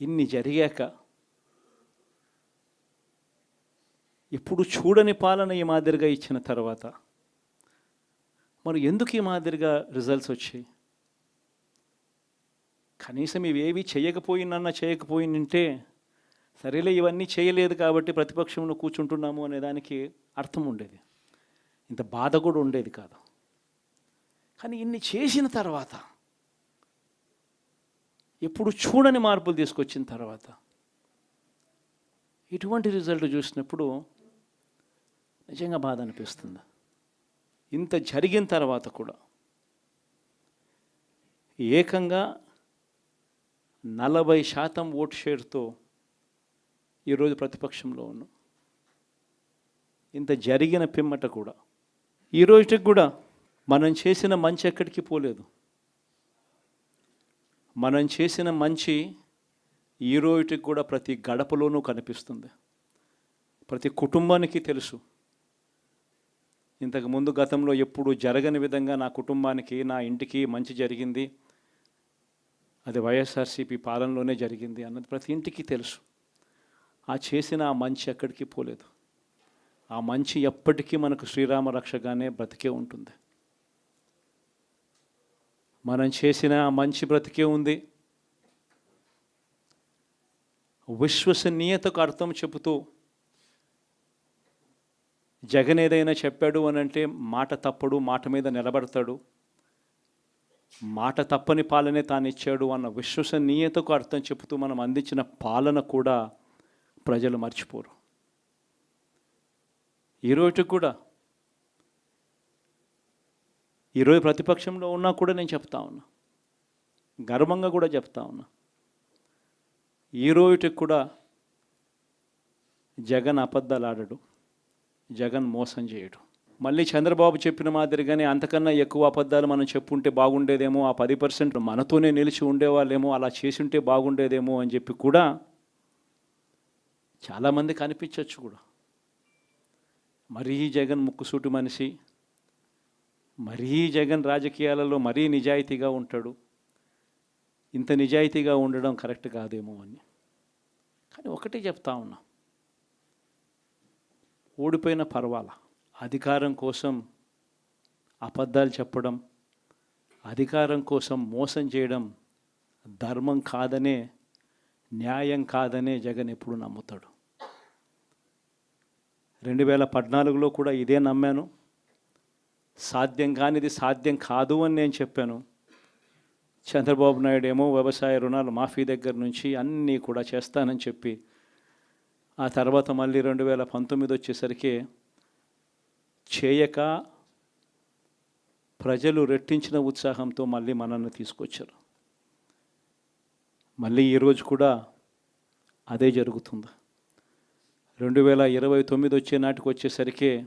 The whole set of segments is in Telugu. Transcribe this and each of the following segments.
ఇన్ని జరిగాక ఎప్పుడు చూడని పాలన ఈ మాదిరిగా ఇచ్చిన తర్వాత మరి ఎందుకు ఈ మాదిరిగా రిజల్ట్స్ వచ్చాయి? కనీసం ఇవేవి చేయకపోయినన్నా చేయకపోయినంటే సరేలే ఇవన్నీ చేయలేదు కాబట్టి ప్రతిపక్షంలో కూర్చుంటున్నాము అనే దానికి అర్థం ఉండేది. ఇంత బాధ కూడా ఉండేది కాదు. కానీ ఇన్ని చేసిన తర్వాత ఎప్పుడు చూడని మార్పులు తీసుకొచ్చిన తర్వాత. ఇటువంటి రిజల్ట్ చూసినప్పుడు నిజంగా బాధ అనిపిస్తుంది. ఇంత జరిగిన తర్వాత కూడా ఏకంగా నలభై శాతం ఓట్ షేర్తో ఈరోజు ప్రతిపక్షంలో ఉన్నాం. ఇంత జరిగిన పిమ్మట కూడా. ఈ రోజుకి కూడా మనం చేసిన మంచి ఎక్కడికి పోలేదు. మనం చేసిన మంచి ఈ రోజుకి కూడా ప్రతి గడపలోనూ కనిపిస్తుంది. ప్రతి కుటుంబానికి తెలుసు. ఇంతకు ముందు గతంలో ఎప్పుడు జరగని విధంగా నా కుటుంబానికి నా ఇంటికి మంచి జరిగింది. అది వైఎస్ఆర్సీపీ పాలనలోనే జరిగింది అన్నది ప్రతి ఇంటికి తెలుసు. ఆ చేసిన ఆ మంచి ఎక్కడికి పోలేదు. ఆ మంచి ఎప్పటికీ మనకు శ్రీరామ రక్షగానే బ్రతికే ఉంటుంది. మనం చేసిన మంచి బ్రతికే ఉంది. విశ్వసనీయతకు అర్థం చెబుతూ జగన్ ఏదైనా చెప్పాడు అని అంటే మాట తప్పడు మాట మీద నిలబడతాడు. మాట తప్పని పాలనే తాను ఇచ్చాడు అన్న విశ్వసనీయతకు అర్థం చెబుతూ మనం అందించిన పాలన కూడా ప్రజలు మర్చిపోరు. ఈరోజు కూడా ఈరోజు ప్రతిపక్షంలో ఉన్నా కూడా నేను చెప్తా ఉన్నా. గర్వంగా కూడా చెప్తా ఉన్నా. ఈ రోజుకి కూడా జగన్ అబద్ధాలు ఆడడు. జగన్ మోసం చేయడు. మళ్ళీ చంద్రబాబు చెప్పిన మాదిరిగానే అంతకన్నా ఎక్కువ అబద్ధాలు మనం చెప్పుంటే బాగుండేదేమో ఆ పది పర్సెంట్ మనతోనే నిలిచి ఉండేవాళ్ళేమో అలా చేసి ఉంటే బాగుండేదేమో అని చెప్పి కూడా చాలామంది కనిపించవచ్చు కూడా. మరీ జగన్ ముక్కుసూటి మనిషి మరీ జగన్ రాజకీయాలలో మరీ నిజాయితీగా ఉంటాడు. ఇంత నిజాయితీగా ఉండడం కరెక్ట్ కాదేమో అని. కానీ ఒకటే చెప్తా ఉన్నా. ఓడిపోయిన పర్వాల? అధికారం కోసం అబద్ధాలు చెప్పడం అధికారం కోసం మోసం చేయడం ధర్మం కాదనే న్యాయం కాదనే జగన్ ఎప్పుడు నమ్ముతాడు. రెండు వేల పద్నాలుగులో కూడా ఇదే నమ్మాను. సాధ్యం కానిది సాధ్యం కాదు అని నేను చెప్పాను. చంద్రబాబు నాయుడు ఏమో వ్యవసాయ రుణాలు మాఫీ దగ్గర నుంచి అన్నీ కూడా చేస్తానని చెప్పి ఆ తర్వాత మళ్ళీ రెండు వేల పంతొమ్మిది వచ్చేసరికి చేయక ప్రజలు రెట్టించిన ఉత్సాహంతో మళ్ళీ మనల్ని తీసుకొచ్చారు. మళ్ళీ ఈరోజు కూడా అదే జరుగుతుంది. రెండు వేల ఇరవై తొమ్మిది వచ్చే నాటికి వచ్చేసరికి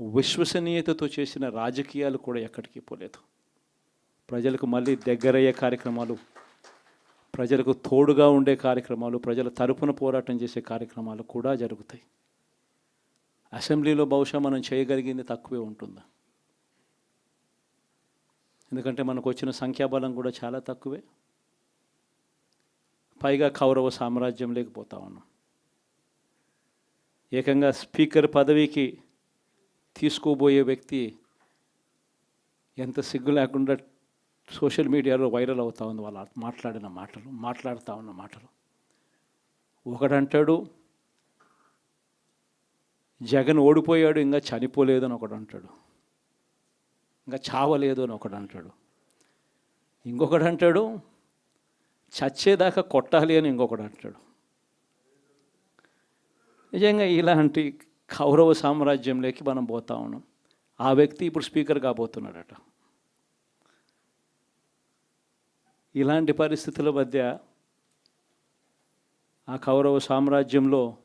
విశ్వసనీయతతో చేసిన రాజకీయాలు కూడా ఎక్కడికి పోలేదు. ప్రజలకు మళ్ళీ దగ్గరయ్యే కార్యక్రమాలు ప్రజలకు తోడుగా ఉండే కార్యక్రమాలు ప్రజల తరపున పోరాటం చేసే కార్యక్రమాలు కూడా జరుగుతాయి. అసెంబ్లీలో బహుశా మనం చేయగలిగింది తక్కువే ఉంటుందా? ఎందుకంటే మనకు వచ్చిన సంఖ్యాబలం కూడా చాలా తక్కువే. పైగా కౌరవ సామ్రాజ్యం లేకపోతా ఉన్నాం. ఏకంగా స్పీకర్ పదవికి తీసుకోబోయే వ్యక్తి ఎంత సిగ్గు లేకుండా సోషల్ మీడియాలో వైరల్ అవుతా ఉంది వాళ్ళు మాట్లాడిన మాటలు మాట్లాడుతూ ఉన్న మాటలు. ఒకడంటాడు జగన్ ఓడిపోయాడు ఇంకా చనిపోలేదు అని ఒకడు అంటాడు ఇంకా చావలేదు అని ఒకడు అంటాడు ఇంకొకడు అంటాడు చచ్చేదాకా కొట్టాలి అని ఇంకొకడు అంటాడు నిజంగా ఇలాంటి కౌరవ సామ్రాజ్యంలోకి మనం పోతా ఉన్నాం. ఆ వ్యక్తి ఇప్పుడు స్పీకర్ కాబోతున్నాడట. ఇలాంటి పరిస్థితుల మధ్య ఆ కౌరవ సామ్రాజ్యంలో